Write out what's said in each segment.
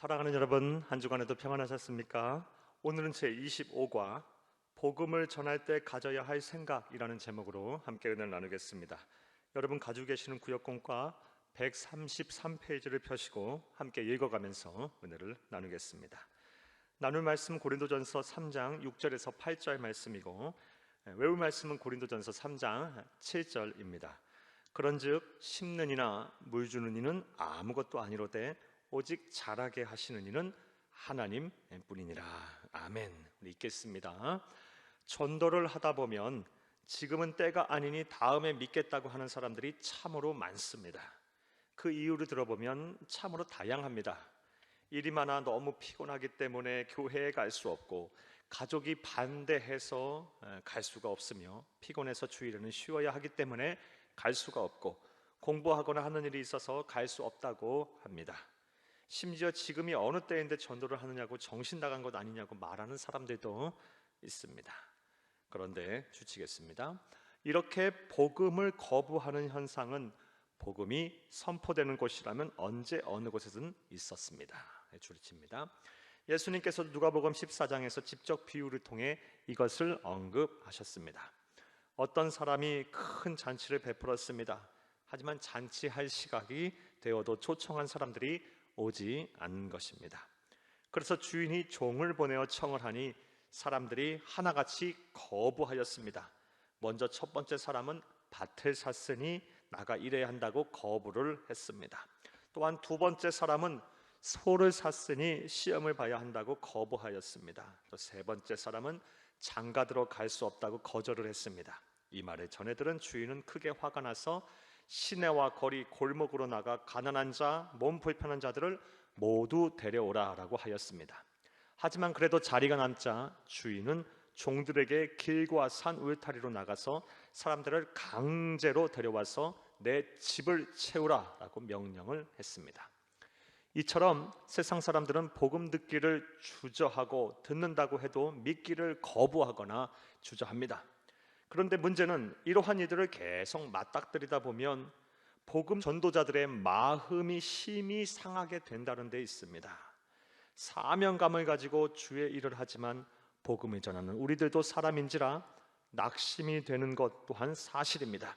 사랑하는 여러분, 한 주간에도 평안하셨습니까? 오늘은 제 25과 복음을 전할 때 가져야 할 생각이라는 제목으로 함께 은혜를 나누겠습니다. 여러분 가지고 계시는 구역공과 133페이지를 펴시고 함께 읽어가면서 은혜를 나누겠습니다. 나눌 말씀 고린도전서 3장 6절에서 8절 말씀이고 외울 말씀은 고린도전서 3장 7절입니다. 그런즉 심는 이나 물 주는 이는 아무것도 아니로되 오직 자라게 하시는 이는 하나님 뿐이니라. 아멘. 우리 읽겠습니다. 전도를 하다 보면 지금은 때가 아니니 다음에 믿겠다고 하는 사람들이 참으로 많습니다. 그 이유를 들어보면 참으로 다양합니다. 일이 많아 너무 피곤하기 때문에 교회에 갈 수 없고 가족이 반대해서 갈 수가 없으며 피곤해서 주일에는 쉬어야 하기 때문에 갈 수가 없고 공부하거나 하는 일이 있어서 갈 수 없다고 합니다. 심지어 지금이 어느 때인데 전도를 하느냐고 정신 나간 것 아니냐고 말하는 사람들도 있습니다. 그런데 주치겠습니다. 이렇게 복음을 거부하는 현상은 복음이 선포되는 곳이라면 언제 어느 곳에든 있었습니다. 줄이칩니다. 예수님께서 누가복음 14장에서 직접 비유를 통해 이것을 언급하셨습니다. 어떤 사람이 큰 잔치를 베풀었습니다. 하지만 잔치할 시각이 되어도 초청한 사람들이 오지 않는 것입니다. 그래서 주인이 종을 보내어 청을 하니 사람들이 하나같이 거부하였습니다. 먼저 첫 번째 사람은 밭을 샀으니 나가 일해야 한다고 거부를 했습니다. 또한 두 번째 사람은 소를 샀으니 시험을 봐야 한다고 거부하였습니다. 또 세 번째 사람은 장가 들어 갈 수 없다고 거절을 했습니다. 이 말을 전해 들은 주인은 크게 화가 나서 시내와 거리 골목으로 나가 가난한 자, 몸 불편한 자들을 모두 데려오라라고 하였습니다. 하지만 그래도 자리가 남자 주인은 종들에게 길과 산 울타리로 나가서 사람들을 강제로 데려와서 내 집을 채우라라고 명령을 했습니다. 이처럼 세상 사람들은 복음 듣기를 주저하고 듣는다고 해도 믿기를 거부하거나 주저합니다. 그런데 문제는 이러한 이들을 계속 맞닥뜨리다 보면 복음 전도자들의 마음이 심히 상하게 된다는 데 있습니다. 사명감을 가지고 주의 일을 하지만 복음을 전하는 우리들도 사람인지라 낙심이 되는 것 또한 사실입니다.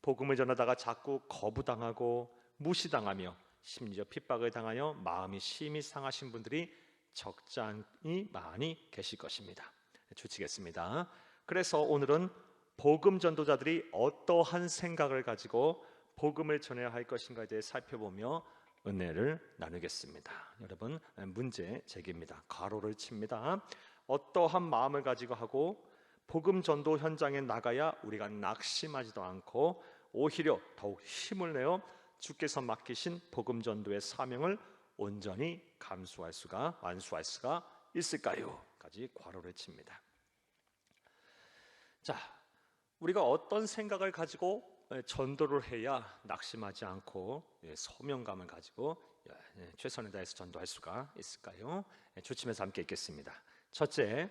복음을 전하다가 자꾸 거부당하고 무시당하며 심지어 핍박을 당하여 마음이 심히 상하신 분들이 적잖이 많이 계실 것입니다. 주치겠습니다. 그래서 오늘은 복음 전도자들이 어떠한 생각을 가지고 복음을 전해야 할 것인가에 대해 살펴보며 은혜를 나누겠습니다. 여러분 문제 제기입니다. 가로를 칩니다. 어떠한 마음을 가지고 하고 복음 전도 현장에 나가야 우리가 낙심하지도 않고 오히려 더욱 힘을 내어 주께서 맡기신 복음 전도의 사명을 온전히 감수할 수가 완수할 수가 있을까요?까지 괄호를 칩니다. 자, 우리가 어떤 생각을 가지고 전도를 해야 낙심하지 않고 소명감을 가지고 최선을 다해서 전도할 수가 있을까요? 조침해서 함께 읽겠습니다. 첫째,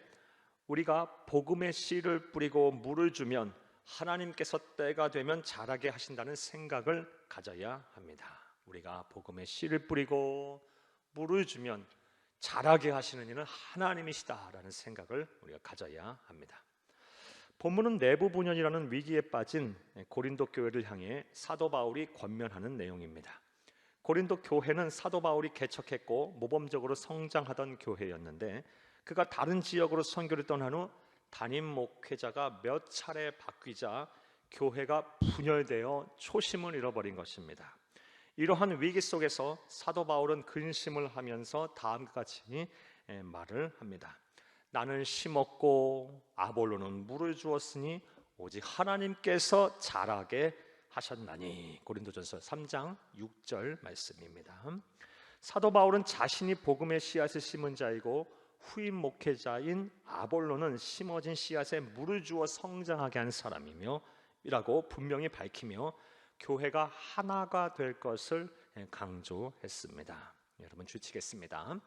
우리가 복음의 씨를 뿌리고 물을 주면 하나님께서 때가 되면 자라게 하신다는 생각을 가져야 합니다. 우리가 복음의 씨를 뿌리고 물을 주면 자라게 하시는 이는 하나님이시다라는 생각을 우리가 가져야 합니다. 본문은 내부 분열이라는 위기에 빠진 고린도 교회를 향해 사도 바울이 권면하는 내용입니다. 고린도 교회는 사도 바울이 개척했고 모범적으로 성장하던 교회였는데 그가 다른 지역으로 선교를 떠난 후 담임 목회자가 몇 차례 바뀌자 교회가 분열되어 초심을 잃어버린 것입니다. 이러한 위기 속에서 사도 바울은 근심을 하면서 다음과 같이 말을 합니다. 나는 심었고 아볼로는 물을 주었으니 오직 하나님께서 자라게 하셨나니 고린도전서 3장 6절 말씀입니다. 사도 바울은 자신이 복음의 씨앗을 심은 자이고 후임 목회자인 아볼로는 심어진 씨앗에 물을 주어 성장하게 한 사람이며 이라고 분명히 밝히며 교회가 하나가 될 것을 강조했습니다. 여러분 주치겠습니다.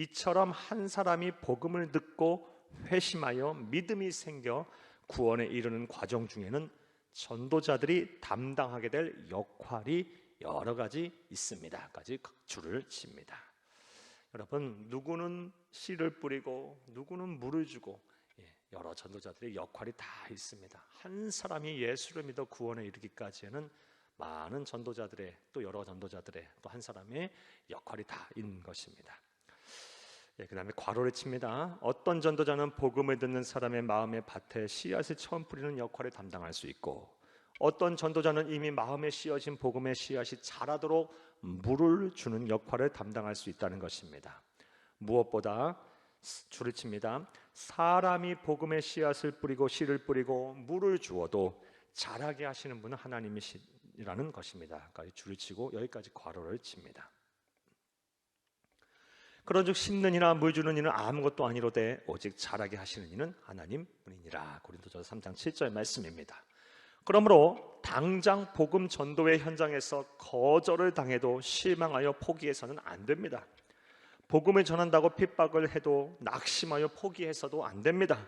이처럼 한 사람이 복음을 듣고 회심하여 믿음이 생겨 구원에 이르는 과정 중에는 전도자들이 담당하게 될 역할이 여러 가지 있습니다까지 줄을 칩니다. 여러분 누구는 씨를 뿌리고 누구는 물을 주고 예, 여러 전도자들의 역할이 다 있습니다. 한 사람이 예수를 믿어 구원에 이르기까지에는 많은 전도자들의 또 여러 전도자들의 또 한 사람의 역할이 다 있는 것입니다. 예, 그 다음에 괄호를 칩니다. 어떤 전도자는 복음을 듣는 사람의 마음의 밭에 씨앗을 처음 뿌리는 역할을 담당할 수 있고 어떤 전도자는 이미 마음에 씌어진 복음의 씨앗이 자라도록 물을 주는 역할을 담당할 수 있다는 것입니다. 무엇보다 줄을 칩니다. 사람이 복음의 씨앗을 뿌리고 씨를 뿌리고 물을 주어도 자라게 하시는 분은 하나님이시라는 것입니다. 그러니까 줄을 치고 여기까지 괄호를 칩니다. 그런즉 심는 이나 물 주는 이는 아무것도 아니로되 오직 자라게 하시는 이는 하나님 뿐이니라. 고린도전서 3장 7절 말씀입니다. 그러므로 당장 복음 전도의 현장에서 거절을 당해도 실망하여 포기해서는 안 됩니다. 복음을 전한다고 핍박을 해도 낙심하여 포기해서도 안 됩니다.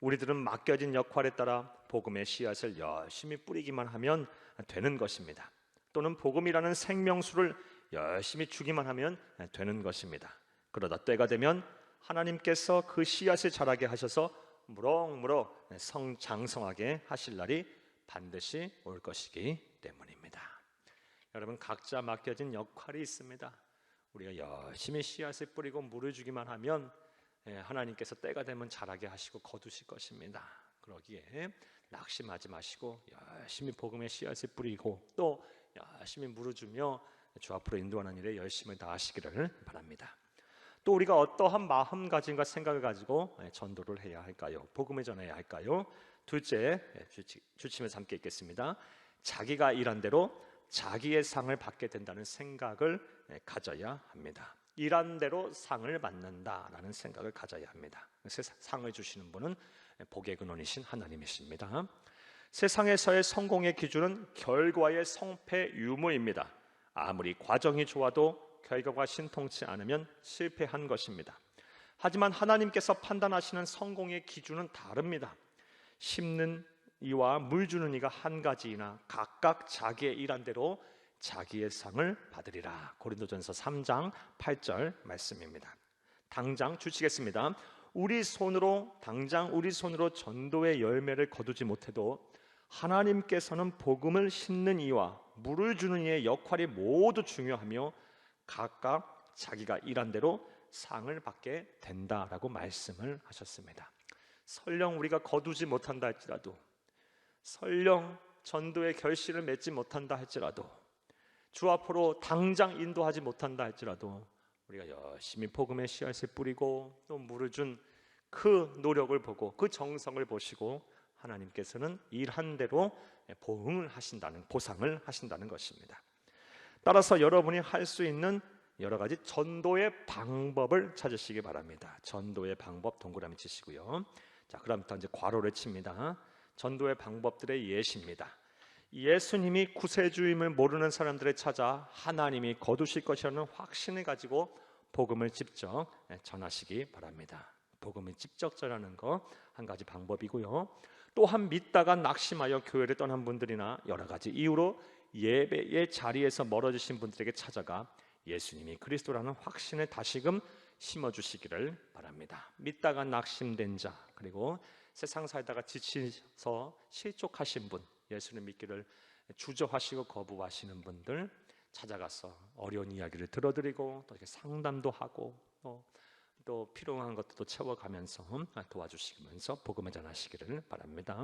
우리들은 맡겨진 역할에 따라 복음의 씨앗을 열심히 뿌리기만 하면 되는 것입니다. 또는 복음이라는 생명수를 열심히 주기만 하면 되는 것입니다. 그러다 때가 되면 하나님께서 그 씨앗을 자라게 하셔서 무럭무럭 성장성하게 하실 날이 반드시 올 것이기 때문입니다. 여러분 각자 맡겨진 역할이 있습니다. 우리가 열심히 씨앗을 뿌리고 물을 주기만 하면 하나님께서 때가 되면 자라게 하시고 거두실 것입니다. 그러기에 낙심하지 마시고 열심히 복음의 씨앗을 뿌리고 또 열심히 물을 주며 주 앞으로 인도하는 일에 열심을 다하시기를 바랍니다. 또 우리가 어떠한 마음가짐과 생각을 가지고 전도를 해야 할까요? 복음을 전해야 할까요? 둘째 주침을 함께 읽겠습니다. 자기가 일한 대로 자기의 상을 받게 된다는 생각을 가져야 합니다. 일한 대로 상을 받는다라는 생각을 가져야 합니다. 상을 주시는 분은 복의 근원이신 하나님이십니다. 세상에서의 성공의 기준은 결과의 성패 유무입니다. 아무리 과정이 좋아도 결과가 신통치 않으면 실패한 것입니다. 하지만 하나님께서 판단하시는 성공의 기준은 다릅니다. 심는 이와 물 주는 이가 한 가지이나 각각 자기의 일한 대로 자기의 상을 받으리라. 고린도전서 3장 8절 말씀입니다. 당장 주치겠습니다. 우리 손으로 당장 우리 손으로 전도의 열매를 거두지 못해도 하나님께서는 복음을 심는 이와 물을 주는 이의 역할이 모두 중요하며 각각 자기가 일한 대로 상을 받게 된다라고 말씀을 하셨습니다. 설령 우리가 거두지 못한다 할지라도 설령 전도의 결실을 맺지 못한다 할지라도 주 앞으로 당장 인도하지 못한다 할지라도 우리가 열심히 복음의 씨앗을 뿌리고 또 물을 준 그 노력을 보고 그 정성을 보시고 하나님께서는 일한 대로 보응을 하신다는 보상을 하신다는 것입니다. 따라서 여러분이 할 수 있는 여러 가지 전도의 방법을 찾으시기 바랍니다. 전도의 방법 동그라미 치시고요. 자, 그럼부터 이제 괄호를 칩니다. 전도의 방법들의 예시입니다. 예수님이 구세주임을 모르는 사람들을 찾아 하나님이 거두실 것이라는 확신을 가지고 복음을 직접 전하시기 바랍니다. 복음을 직접 전하는 거 한 가지 방법이고요. 또한 믿다가 낙심하여 교회를 떠난 분들이나 여러 가지 이유로 예배의 자리에서 멀어지신 분들에게 찾아가 예수님이 그리스도라는 확신을 다시금 심어 주시기를 바랍니다. 믿다가 낙심된 자 그리고 세상 살다가 지치서 실족하신 분 예수님 믿기를 주저하시고 거부하시는 분들 찾아가서 어려운 이야기를 들어드리고 또 이렇게 상담도 하고 또, 또 필요한 것도 채워가면서 도와주시면서 복음을 전하시기를 바랍니다.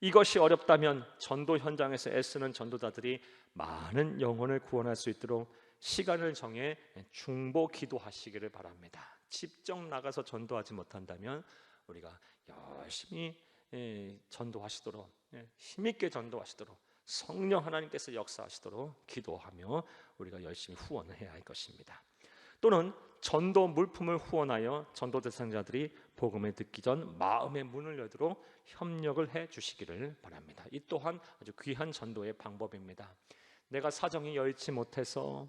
이것이 어렵다면 전도 현장에서 애쓰는 전도자들이 많은 영혼을 구원할 수 있도록 시간을 정해 중보 기도하시기를 바랍니다. 직접 나가서 전도하지 못한다면 우리가 열심히 예, 전도하시도록 예, 힘있게 전도하시도록 성령 하나님께서 역사하시도록 기도하며 우리가 열심히 후원을 해야 할 것입니다. 또는 전도 물품을 후원하여 전도 대상자들이 복음을 듣기 전 마음의 문을 열도록 협력을 해 주시기를 바랍니다. 이 또한 아주 귀한 전도의 방법입니다. 내가 사정이 여의치 못해서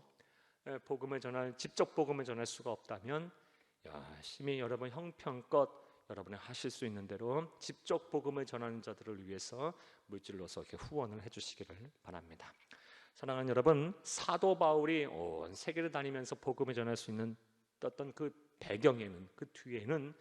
예, 복음을 전할 직접 복음을 전할 수가 없다면 열심히 여러분 형편껏 여러분이 하실 수 있는 대로 직접 복음을 전하는 자들을 위해서 물질로서 이렇게 후원을 해주시기를 바랍니다. 사랑하는 여러분, 사도 바울이 온 세계를 다니면서 복음을 전할 수 있는 있었던 그 배경에는 그 뒤에는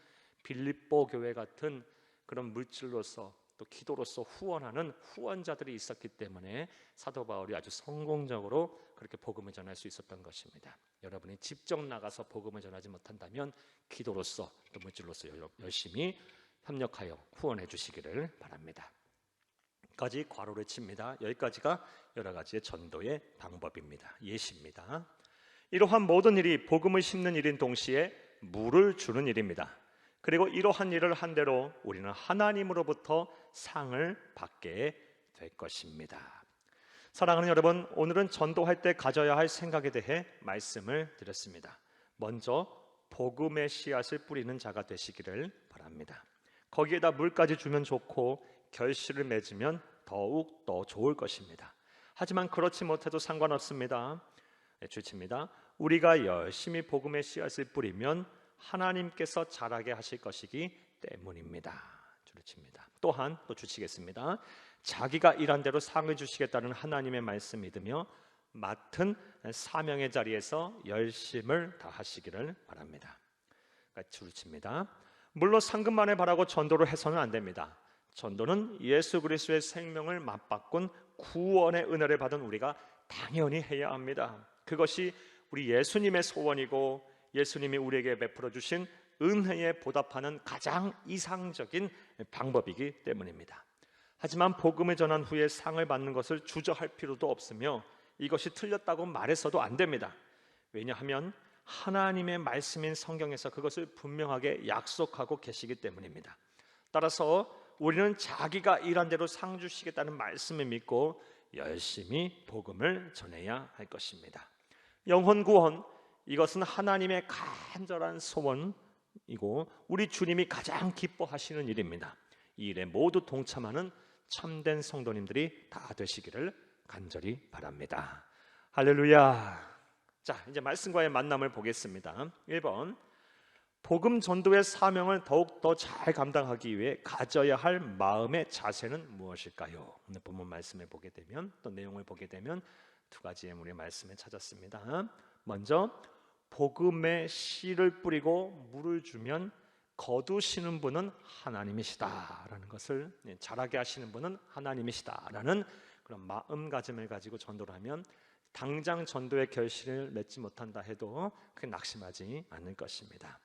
빌립보 교회 같은 그런 물질로서 또 기도로서 후원하는 후원자들이 있었기 때문에 사도 바울이 아주 성공적으로 그렇게 복음을 전할 수 있었던 것입니다. 여러분이 직접 나가서 복음을 전하지 못한다면 기도로서 또 물질로서 열심히 협력하여 후원해 주시기를 바랍니다. 까지 괄호를 칩니다. 여기까지가 여러 가지의 전도의 방법입니다. 예시입니다. 이러한 모든 일이 복음을 심는 일인 동시에 물을 주는 일입니다. 그리고 이러한 일을 한 대로 우리는 하나님으로부터 상을 받게 될 것입니다. 사랑하는 여러분, 오늘은 전도할 때 가져야 할 생각에 대해 말씀을 드렸습니다. 먼저 복음의 씨앗을 뿌리는 자가 되시기를 바랍니다. 거기에다 물까지 주면 좋고 결실을 맺으면 더욱 더 좋을 것입니다. 하지만 그렇지 못해도 상관없습니다. 네, 주칩니다. 우리가 열심히 복음의 씨앗을 뿌리면 하나님께서 자라게 하실 것이기 때문입니다. 주칩니다. 또한 또 주치겠습니다. 자기가 일한 대로 상을 주시겠다는 하나님의 말씀 믿으며 맡은 사명의 자리에서 열심을 다하시기를 바랍니다. 그러니까 주칩니다. 물론 상급만을 바라고 전도를 해서는 안 됩니다. 전도는 예수 그리스도의 생명을 맞바꾼 구원의 은혜를 받은 우리가 당연히 해야 합니다. 그것이 우리 예수님의 소원이고 예수님이 우리에게 베풀어 주신 은혜에 보답하는 가장 이상적인 방법이기 때문입니다. 하지만 복음을 전한 후에 상을 받는 것을 주저할 필요도 없으며 이것이 틀렸다고 말해서도 안 됩니다. 왜냐하면 하나님의 말씀인 성경에서 그것을 분명하게 약속하고 계시기 때문입니다. 따라서 우리는 자기가 일한 대로 상 주시겠다는 말씀을 믿고 열심히 복음을 전해야 할 것입니다. 영혼 구원 이것은 하나님의 간절한 소원이고 우리 주님이 가장 기뻐하시는 일입니다. 이 일에 모두 동참하는 참된 성도님들이 다 되시기를 간절히 바랍니다. 할렐루야. 자, 이제 말씀과의 만남을 보겠습니다. 1번. 복음 전도의 사명을 더욱 더 잘 감당하기 위해 가져야 할 마음의 자세는 무엇일까요? 오늘 본문 말씀을 보게 되면 또 내용을 보게 되면 두 가지의 우리 말씀을 찾았습니다. 먼저 복음의 씨를 뿌리고 물을 주면 거두시는 분은 하나님이시다라는 것을 예, 잘하게 하시는 분은 하나님이시다라는 그런 마음가짐을 가지고 전도를 하면 당장 전도의 결실을 맺지 못한다 해도 그 낙심하지 않을 것입니다.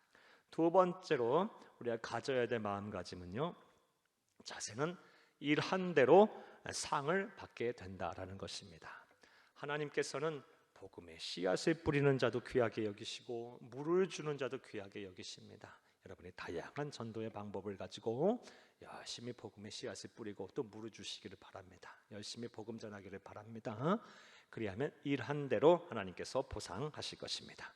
두 번째로 우리가 가져야 될 마음가짐은요. 자세는 일한 대로 상을 받게 된다라는 것입니다. 하나님께서는 복음의 씨앗을 뿌리는 자도 귀하게 여기시고 물을 주는 자도 귀하게 여기십니다. 여러분이 다양한 전도의 방법을 가지고 열심히 복음의 씨앗을 뿌리고 또 물을 주시기를 바랍니다. 열심히 복음 전하기를 바랍니다. 그리하면 일한 대로 하나님께서 보상하실 것입니다.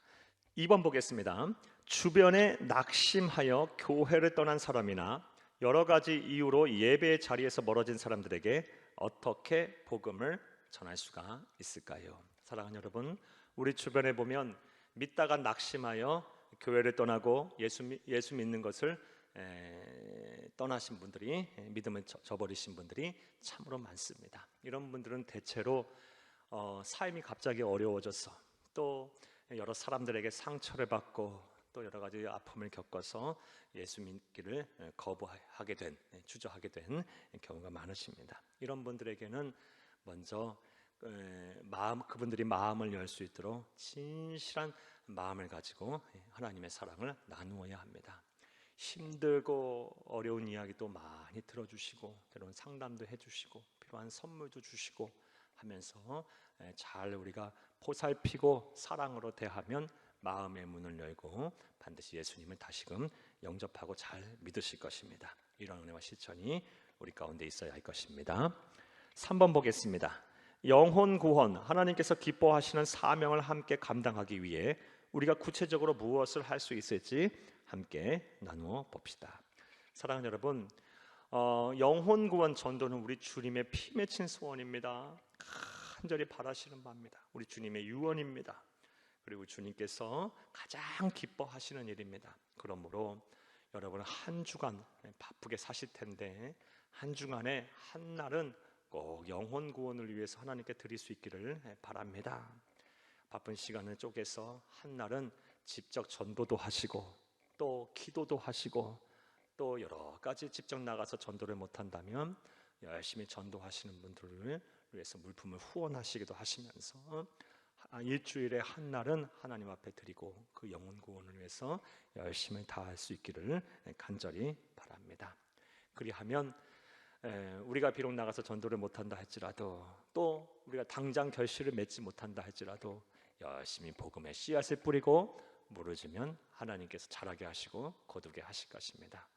2번 보겠습니다. 주변에 낙심하여 교회를 떠난 사람이나 여러 가지 이유로 예배의 자리에서 멀어진 사람들에게 어떻게 복음을 전할 수가 있을까요? 사랑하는 여러분, 우리 주변에 보면 믿다가 낙심하여 교회를 떠나고 예수, 예수 믿는 것을 에, 떠나신 분들이 믿음을 저버리신 분들이 참으로 많습니다. 이런 분들은 대체로 어, 삶이 갑자기 어려워져서 또 여러 사람들에게 상처를 받고 또 여러 가지 아픔을 겪어서 예수 믿기를 거부하게 된 주저하게 된 경우가 많으십니다. 이런 분들에게는 먼저 마음 그분들이 마음을 열 수 있도록 진실한 마음을 가지고 하나님의 사랑을 나누어야 합니다. 힘들고 어려운 이야기도 많이 들어주시고 때로는 상담도 해주시고 필요한 선물도 주시고 하면서 잘 우리가 보살피고 사랑으로 대하면 마음의 문을 열고 반드시 예수님을 다시금 영접하고 잘 믿으실 것입니다. 이런 은혜와 실천이 우리 가운데 있어야 할 것입니다. 3번 보겠습니다. 영혼 구원 하나님께서 기뻐하시는 사명을 함께 감당하기 위해 우리가 구체적으로 무엇을 할 수 있을지 함께 나누어 봅시다. 사랑하는 여러분, 어, 영혼 구원 전도는 우리 주님의 피 맺힌 소원입니다. 간절히 바라시는 바입니다. 우리 주님의 유언입니다. 그리고 주님께서 가장 기뻐하시는 일입니다. 그러므로 여러분 한 주간 바쁘게 사실 텐데 한 주간에 한 날은 꼭 영혼 구원을 위해서 하나님께 드릴 수 있기를 바랍니다. 바쁜 시간을 쪼개서 한 날은 직접 전도도 하시고 또 기도도 하시고 또 여러 가지 직접 나가서 전도를 못 한다면 열심히 전도하시는 분들을 위해서 물품을 후원하시기도 하시면서 아, 일주일에 한 날은 하나님 앞에 드리고 그 영혼 구원을 위해서 열심히 다할 수 있기를 간절히 바랍니다. 그리하면 에, 우리가 비록 나가서 전도를 못한다 할지라도 또 우리가 당장 결실을 맺지 못한다 할지라도 열심히 복음의 씨앗을 뿌리고 물을 주면 하나님께서 자라게 하시고 거두게 하실 것입니다.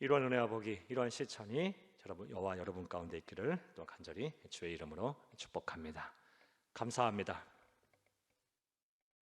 이러한 은혜와 복이 이러한 실천이 여러분 여와 여러분 가운데 있기를 또 간절히 주의 이름으로 축복합니다. 감사합니다.